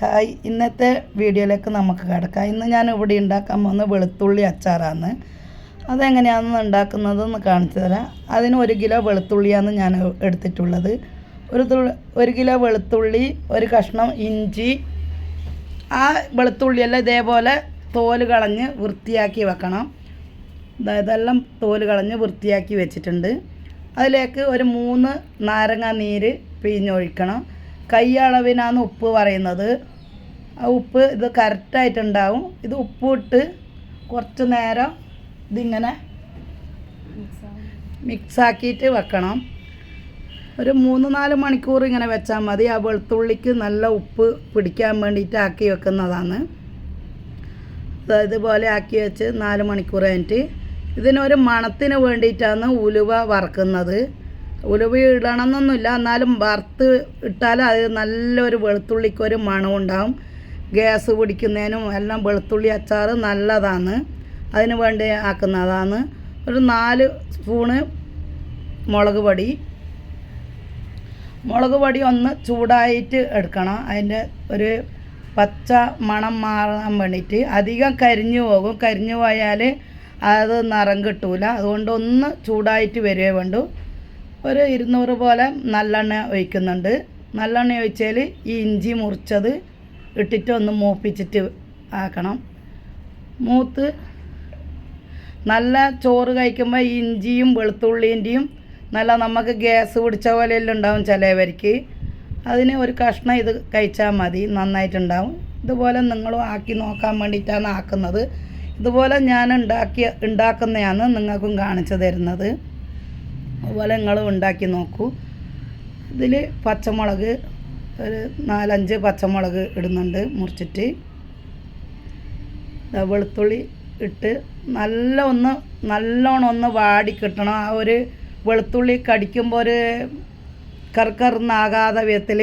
Hi ഇന്നത്തെ വീഡിയോയിലേക്ക് നമുക്ക് കിടക്കാം. ഇന്ന് ഞാൻ ഇവിടെ ഉണ്ടാക്കാൻ പോകുന്ന വെളുത്തുള്ളി അച്ചാറാണ്. അതെങ്ങനെയാണെന്ന് ഉണ്ടാക്കുന്നതെന്ന് കാണിച്ചു തരാം. അതിന് ഒരു കിലോ വെളുത്തുള്ളിയാണ് ഞാൻ എടുത്തിട്ടുള്ളത്. ഒരു ഒരു കിലോ വെളുത്തുള്ളി ഒരു കഷ്ണം ഇഞ്ചി ആ വെളുത്തുള്ളിയെല്ലാം ഇതേപോലെ തോൽ കളഞ്ഞ് വൃത്തിയാക്കി വെക്കണം. ഇതെല്ലാം തോൽ കളഞ്ഞ് വൃത്തിയാക്കി വെച്ചിട്ടുണ്ട്. അതിലേക്ക് ഒരു മൂന്ന് നാരങ്ങ നീര് പിഴിഞ്ഞൊഴിക്കണം. കൈ അളവിനാണ് ഉപ്പ് പറയുന്നത്. ആ ഉപ്പ് ഇത് കറക്റ്റായിട്ടുണ്ടാവും ഇത് ഉപ്പ് ഇട്ട് കുറച്ച് നേരം ഇതിങ്ങനെ മിക്സാക്കിയിട്ട് വെക്കണം. ഒരു മൂന്ന് നാല് മണിക്കൂർ ഇങ്ങനെ വെച്ചാൽ മതി. ആ വെളുത്തുള്ളിക്ക് നല്ല ഉപ്പ് പിടിക്കാൻ വേണ്ടിയിട്ട് ആക്കി വെക്കുന്നതാണ്. ഇതുപോലെ ആക്കി വെച്ച് നാല് മണിക്കൂർ കഴിഞ്ഞിട്ട് ഇതിനൊരു മണത്തിന് വേണ്ടിയിട്ടാണ് ഉലുവ വറക്കുന്നത്. ഉലുവ ഇടണമെന്നൊന്നുമില്ല എന്നാലും വറുത്ത് ഇട്ടാൽ അത് നല്ലൊരു വെളുത്തുള്ളിക്കൊരു മണം ഉണ്ടാവും ഗ്യാസ് പിടിക്കുന്നതിനും എല്ലാം വെളുത്തുള്ളി അച്ചാർ നല്ലതാണ്. അതിന് വേണ്ടി ആക്കുന്നതാണ്. ഒരു നാല് സ്പൂണ് മുളക് പൊടി. മുളക് പൊടി ഒന്ന് ചൂടായിട്ട് എടുക്കണം. അതിന്റെ ഒരു പച്ച മണം മാറാൻ വേണ്ടിയിട്ട്. അധികം കരിഞ്ഞു പോകും. കരിഞ്ഞു പോയാൽ അത് നിറം കിട്ടൂല. അതുകൊണ്ട് ഒന്ന് ചൂടായിട്ട് വരുവേ വേണ്ടു. ഒരു ഇരുന്നൂറ് പോലെ നല്ലെണ്ണ ഒഴിക്കുന്നുണ്ട്. നല്ലെണ്ണ ഒഴിച്ചാൽ ഈ ഇഞ്ചി മുറിച്ചത് ഇട്ടിട്ട് ഒന്ന് മൂപ്പിച്ചിട്ട് ആക്കണം. മൂത്ത് നല്ല ചോറ് കഴിക്കുമ്പോൾ ഇഞ്ചിയും വെളുത്തുള്ളിന്റെയും നല്ല നമുക്ക് ഗ്യാസ് പിടിച്ച പോലെയെല്ലാം ഉണ്ടാവും ചിലവർക്ക്. അതിന് ഒരു കഷ്ണം ഇത് കഴിച്ചാൽ മതി നന്നായിട്ടുണ്ടാവും. ഇതുപോലെ നിങ്ങളും ആക്കി നോക്കാൻ വേണ്ടിയിട്ടാണ് ആക്കുന്നത്. ഇതുപോലെ ഞാൻ ഉണ്ടാക്കിയ ഉണ്ടാക്കുന്നതാണ് നിങ്ങൾക്കും കാണിച്ചു തരുന്നത്. അതുപോലെ നിങ്ങൾ ഉണ്ടാക്കി നോക്കൂ. ഇതിൽ പച്ചമുളക് ഒരു നാലഞ്ച് പച്ചമുളക് ഇടുന്നുണ്ട് മുറിച്ചിട്ട്. വെളുത്തുള്ളി ഇട്ട് നല്ല ഒന്ന് നല്ലോണം ഒന്ന് വാടി കിട്ടണം. ആ ഒരു വെളുത്തുള്ളി കടിക്കുമ്പോൾ ഒരു കറുകറുന്നാകാതെ വിധത്തിൽ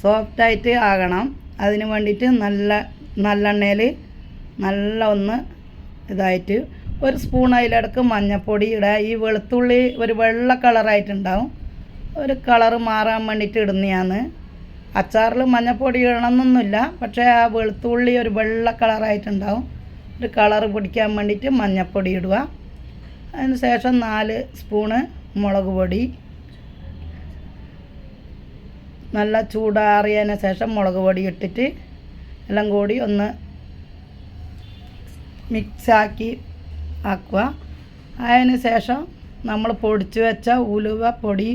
സോഫ്റ്റായിട്ട് ആകണം. അതിന് വേണ്ടിയിട്ട് നല്ല നല്ലെണ്ണയിൽ നല്ല ഒന്ന് ഇതായിട്ട് ഒരു സ്പൂൺ അതിലിടക്ക് മഞ്ഞൾപ്പൊടി ഇടുക ഈ വെളുത്തുള്ളി ഒരു വെള്ള കളറായിട്ടുണ്ടാവും ഒരു കളറ് മാറാൻ വേണ്ടിയിട്ട് ഇടുന്നതാണ് അച്ചാറിൽ മഞ്ഞൾപ്പൊടി ഇടണമെന്നൊന്നുമില്ല. പക്ഷേ ആ വെളുത്തുള്ളി ഒരു വെള്ള കളറായിട്ടുണ്ടാവും ഒരു കളറ് പിടിക്കാൻ വേണ്ടിയിട്ട് മഞ്ഞൾപ്പൊടി ഇടുക. അതിന് ശേഷം നാല് സ്പൂണ് മുളക് പൊടി. നല്ല ചൂടാറിയതിന് ശേഷം മുളക് പൊടി ഇട്ടിട്ട് എല്ലാം കൂടി ഒന്ന് മിക്സാക്കി ആക്കുക. അതിന് ശേഷം നമ്മൾ പൊടിച്ച് വെച്ച ഉലുവ പൊടി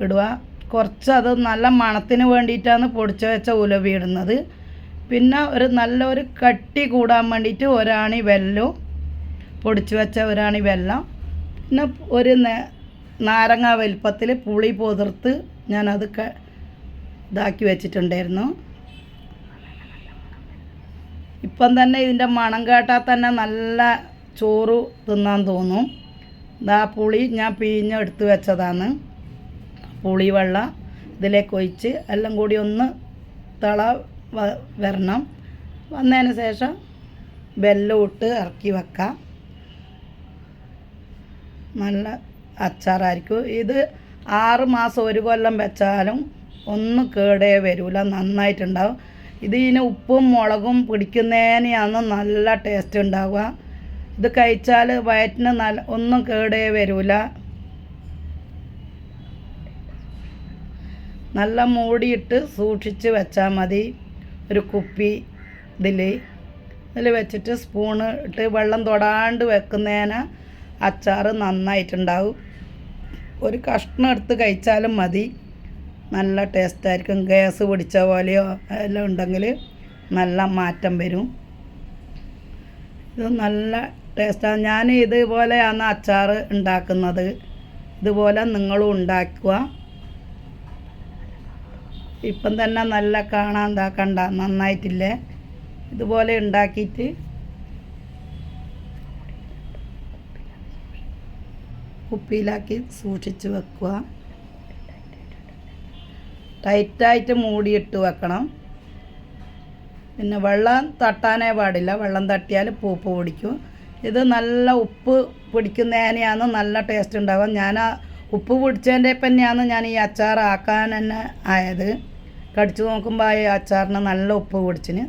ഇടുക. കുറച്ച് അത് നല്ല മണത്തിന് വേണ്ടിയിട്ടാണ് പൊടിച്ച് വെച്ച ഉലുവ ഇടുന്നത്. പിന്നെ ഒരു നല്ലൊരു കട്ടി കൂടാൻ വേണ്ടിയിട്ട് ഒരാണി വെല്ലവും പൊടിച്ച് വെച്ച ഒരാണി വെല്ലം പിന്നെ ഒരു നാരങ്ങ വലിപ്പത്തിൽ പുളി പൊതിർത്ത് ഞാനത് ക ഇതാക്കി വെച്ചിട്ടുണ്ടായിരുന്നു. ഇപ്പം തന്നെ ഇതിന്റെ മണം കേട്ടാൽ തന്നെ നല്ല ചോറ് തിന്നാൻ തോന്നും. ഇതാ പുളി ഞാൻ പിഴിഞ്ഞ് എടുത്ത് വെച്ചതാണ്. പുളി വെള്ളം ഇതിലേക്ക് ഒഴിച്ച് എല്ലാം കൂടി ഒന്ന് തള വരണം. വന്നതിന് ശേഷം വെല്ലം ഇട്ട് ഇറക്കി വെക്കാം. നല്ല അച്ചാറായിരിക്കും. ഇത് ആറ് മാസം ഒരു കൊല്ലം വെച്ചാലും ഒന്നും കേടേ വരില്ല നന്നായിട്ടുണ്ടാവും. ഇത് ഇതിന് ഉപ്പും മുളകും പിടിക്കുന്നതിനെയാണ് നല്ല ടേസ്റ്റ് ഉണ്ടാവുക. ഇത് കഴിച്ചാൽ വയറ്റിന് നല്ല ഒന്നും കേടേ വരില്ല നല്ല മൂടിയിട്ട് സൂക്ഷിച്ച് വെച്ചാൽ മതി. ഒരു കുപ്പി ഇതിൽ ഇതിൽ വെച്ചിട്ട് സ്പൂണ് ഇട്ട് വെള്ളം തൊടാണ്ട് വെക്കുന്നതിന് അച്ചാർ നന്നായിട്ടുണ്ടാവും. ഒരു കഷ്ണം എടുത്ത് കഴിച്ചാലും മതി. നല്ല ടേസ്റ്റായിരിക്കും ഗ്യാസ് പിടിച്ച പോലെയോ എല്ലാം ഉണ്ടെങ്കിൽ നല്ല മാറ്റം വരും. ഇത് നല്ല ടേസ്റ്റാണ് ഞാൻ ഇതുപോലെയാണ് അച്ചാർ ഉണ്ടാക്കുന്നത്. ഇതുപോലെ നിങ്ങളും ഉണ്ടാക്കുക. ഇപ്പം തന്നെ നല്ല കാണാൻ ഇതാക്കണ്ട കണ്ട നന്നായിട്ടില്ലേ? ഇതുപോലെ ഉണ്ടാക്കിയിട്ട് കുപ്പിയിലാക്കി സൂക്ഷിച്ച് വെക്കുക. ടൈറ്റായിട്ട് മൂടിയിട്ട് വെക്കണം. പിന്നെ വെള്ളം തട്ടാനേ പാടില്ല. വെള്ളം തട്ടിയാൽ പൂപ്പ് പിടിക്കും. ഇത് നല്ല ഉപ്പ് പിടിക്കുന്നതിനെയാണ് നല്ല ടേസ്റ്റ് ഉണ്ടാകും ഞാൻ ആ ഉപ്പ് പിടിച്ചതിന്റെ തന്നെയാണ് ഞാൻ ഈ അച്ചാർ ആക്കാൻ തന്നെ ആയത്. കടിച്ചു നോക്കുമ്പോൾ ആ അച്ചാറിന് നല്ല ഉപ്പ് പിടിച്ചിന്.